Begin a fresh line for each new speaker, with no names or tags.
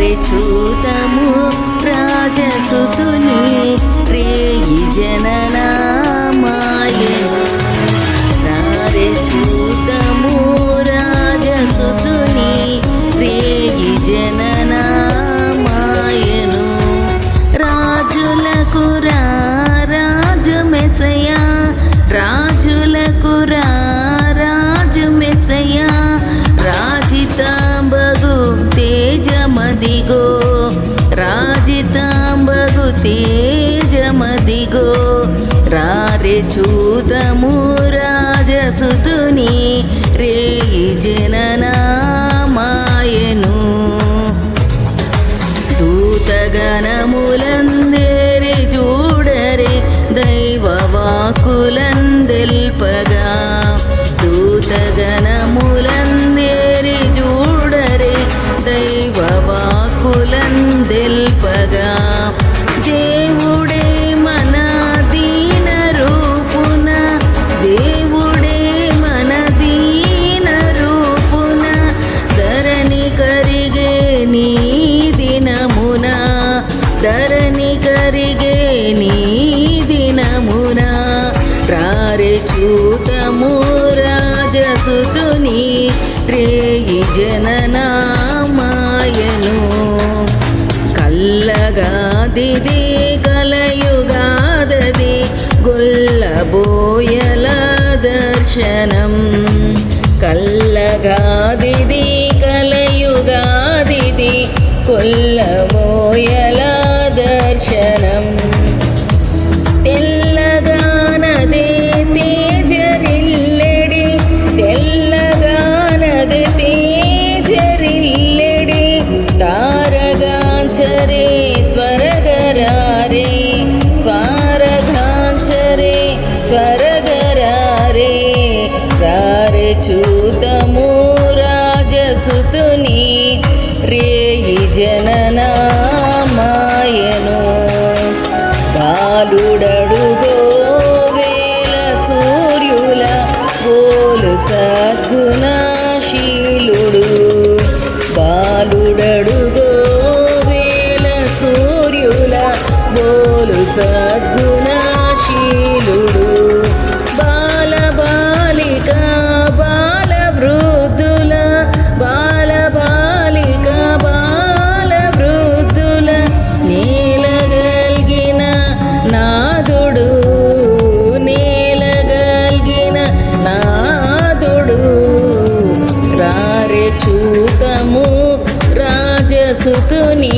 రారే చూతము రాజసుతుని రేయి జననా. తేజమదిగో రాజితాంబగు తేజమదిగో రారే చూతము రాజసుతుని రేయి జననామాయను. దూతగణములందేరి చూడరే దైవ వాకులందెల్పగా దేవుడే మన దీన రూపున దేవుడే మన దీన రూపున ధరణి కరిగే నీ దినమున ధరణి కరిగే నీ దినమున రారే చూతము రాజసుతుని రేయి జననామాయను. కల్లగాదిది కలయుగాదది గొల్లబోయల దర్శనం కల్లగాదిది కలయుగాదిది కొల్లబోయల దర్శనం తెల్లగానదే తేజరిల్లెడి తెల్లగానది తేజరిల్లెడి తారగాంచరే త్వరగరారే త్వరగాంచరే త్వరగరారే రారే చూతము రాజసుతుని రేయి జననామాయను బాలుడడుగో వేల సూర్యుల బోలు సద్గుణశీలుడు సద్గుణశీలుడు బాల బాలిక బాల వృద్ధుల బాల బాలిక బాల వృద్ధుల నేలగల్గిన నాదుడు నేలగల్గిన నాదుడు రారే చూతము రాజసుతుని